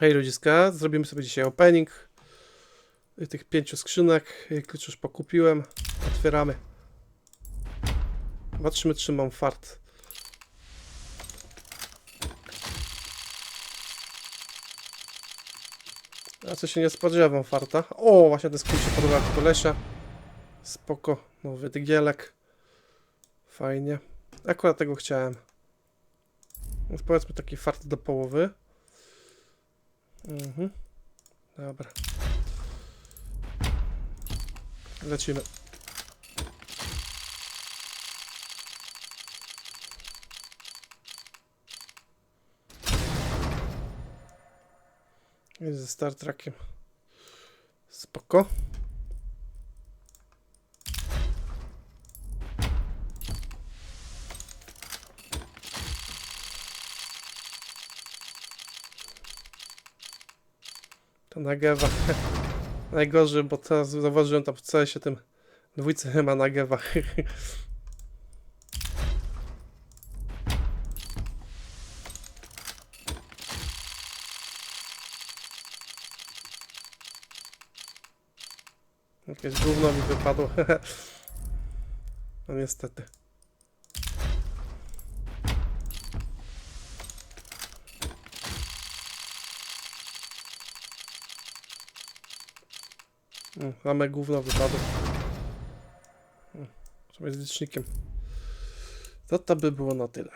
Hej ludziska, zrobimy sobie dzisiaj opening tych pięciu skrzynek. Klucz już pokupiłem. Otwieramy. Zobaczymy, czy mam fart. Ja co się nie spodziewam farta. O, właśnie ten skrót się podoba jak kolesia. Spoko, nowy dygielek. Fajnie. Akurat tego chciałem. Więc powiedzmy taki fart do połowy. Mhm. Dobra. Lecimy. Jest ze Star Trekiem. Spoko. To Nagewa. Najgorzej, bo teraz zauważyłem tam w CS-ie tym dwójce chyba Nagewa. Jakieś gówno mi wypadło. No niestety. Mm, Mamy gówno wypadło. Mm, Trzeba z licznikiem. To to by było na tyle.